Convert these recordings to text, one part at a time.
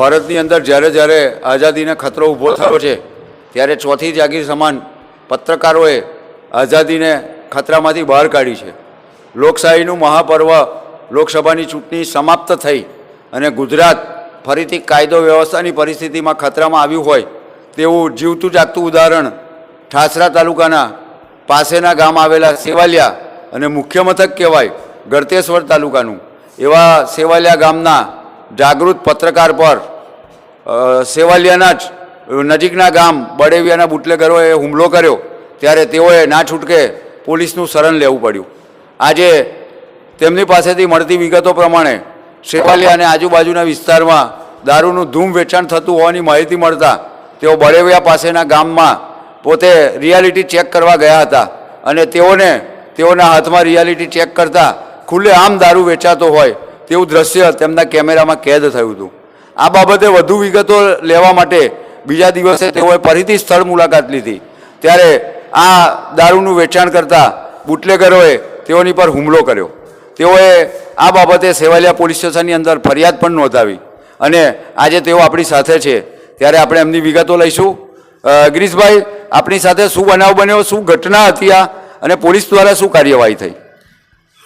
ભારતની અંદર જ્યારે જ્યારે આઝાદીને ખતરો ઊભો થયો છે, ત્યારે ચોથી જાગીર સમાન પત્રકારોએ આઝાદીને ખતરામાંથી બહાર કાઢી છે. લોકશાહીનું મહાપર્વ લોકસભાની ચૂંટણી સમાપ્ત થઈ અને ગુજરાત ફરીથી કાયદો વ્યવસ્થાની પરિસ્થિતિમાં ખતરામાં આવ્યું હોય, તેવું જીવતું જાગતું ઉદાહરણ ઠાસરા તાલુકાના પાસેના ગામ આવેલા સેવાલિયા અને મુખ્ય મથક કહેવાય ગળતેશ્વર તાલુકાનું, એવા સેવાલિયા ગામના જાગૃત પત્રકાર પર સેવાલિયાના જ, નજીકના ગામ બડેવિયાના બુટલેગરોએ હુમલો કર્યો, ત્યારે તેઓએ ના છૂટકે પોલીસનું શરણ લેવું પડ્યું. આજે તેમની પાસેથી મળતી વિગતો પ્રમાણે સેવાલિયા અને આજુબાજુના વિસ્તારમાં દારૂનું ધૂમ વેચાણ થતું હોવાની માહિતી મળતા તેઓ બળેવિયા પાસેના ગામમાં પોતે રિયાલિટી ચેક કરવા ગયા હતા અને તેઓને, તેઓના હાથમાં રિયાલિટી ચેક કરતા ખુલ્લે આમ દારૂ વેચાતો હોય તેવું દ્રશ્ય તેમના કેમેરામાં કેદ થયું હતું. આ બાબતે વધુ વિગતો લેવા માટે બીજા દિવસે તેઓએ ફરીથી સ્થળ મુલાકાત લીધી. ત્યારે આ દારૂનું વેચાણ કરતા બુટલેગરોએ તેઓની પર હુમલો કર્યો. તેઓએ આ બાબતે સેવાલિયા પોલીસ સ્ટેશનની અંદર ફરિયાદ પણ નોંધાવી અને આજે તેઓ આપણી સાથે છે. ત્યારે આપણે એમની વિગતો લઈશું. ગિરીશભાઈ, આપણી સાથે શું બનાવ બન્યો, શું ઘટના હતી આ અને પોલીસ દ્વારા શું કાર્યવાહી થઈ?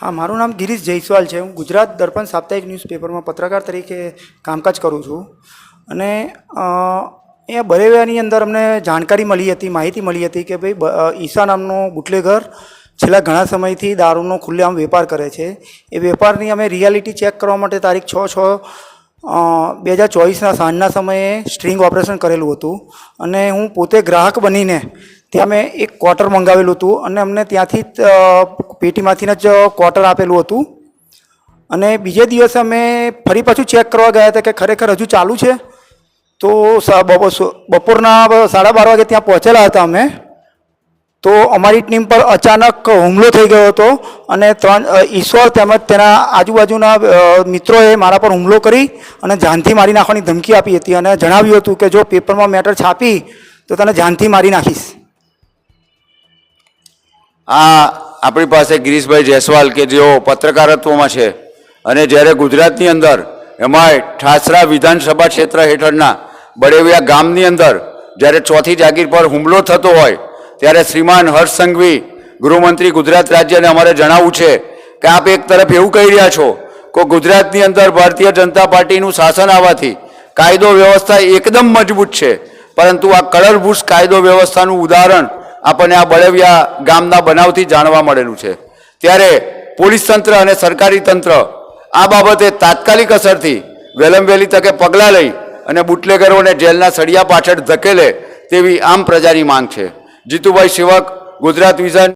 હા, મારું નામ ગિરીશ જયસ્વાલ છે. હું ગુજરાત દર્પણ સાપ્તાહિક ન્યૂઝપેપરમાં પત્રકાર તરીકે કામકાજ કરું છું. અને એ બરેવિયાની અંદર અમને જાણકારી મળી હતી, માહિતી મળી હતી કે ભાઈ ઈશા નામનો બુટલેઘર છેલ્લા ઘણા સમયથી દારૂનો ખુલ્લેઆમ વેપાર કરે છે. એ વેપારની અમે રિયાલિટી ચેક કરવા માટે તારીખ છ છ બે હજાર ચોવીસના સાંજના સમયે સ્ટ્રિંગ ઓપરેશન કરેલું હતું. અને હું પોતે ગ્રાહક બનીને ત્યાં મેં એક ક્વાર્ટર મંગાવેલું હતું અને અમને ત્યાંથી જ અ, પેટીમાંથી જ ક્વાર્ટર આપેલું હતું. અને બીજે દિવસે અમે ફરી પાછું ચેક કરવા ગયા હતા કે ખરેખર હજુ ચાલુ છે. તો બપોરના સાડા બાર વાગે ત્યાં પહોંચેલા હતા અમે. તો અમારી ટીમ પર અચાનક હુમલો થઈ ગયો હતો અને ત્રણ ઈશ્વર તેમજ તેના આજુબાજુના મિત્રોએ મારા પર હુમલો કરી અને જાનથી મારી નાખવાની ધમકી આપી હતી અને જણાવ્યું હતું કે જો પેપરમાં મેટર છાપી તો તને જાનથી મારી નાખીશ. આ આપણી પાસે ગિરીશભાઈ જયસ્વાલ કે જેઓ પત્રકારત્વમાં છે અને જ્યારે ગુજરાતની અંદર એમાંય ઠાસરા વિધાનસભા ક્ષેત્ર હેઠળના બળેવિયા ગામની અંદર જ્યારે ચોથી જાગીર પર હુમલો થતો હોય, ત્યારે શ્રીમાન હર્ષ સંઘવી ગૃહમંત્રી ગુજરાત રાજ્યને અમારે જણાવવું છે કે આપ એક તરફ એવું કહી રહ્યા છો કે ગુજરાતની અંદર ભારતીય જનતા પાર્ટીનું શાસન આવવાથી કાયદો વ્યવસ્થા એકદમ મજબૂત છે, પરંતુ આ કલરભૂષ કાયદો વ્યવસ્થાનું ઉદાહરણ આપણને આ બળેવિયા ગામના બનાવથી જાણવા મળેલું છે. ત્યારે પોલીસ તંત્ર અને સરકારી તંત્ર આ બાબતે તાત્કાલિક અસરથી વહેલમ વહેલી તકે પગલાં લઈ અને બુટલેગરોને જેલના સળિયા પાછળ ધકેલે તેવી આમ પ્રજાની માંગ છે. જીતુભાઈ શિવક ગુજરાત વિઝન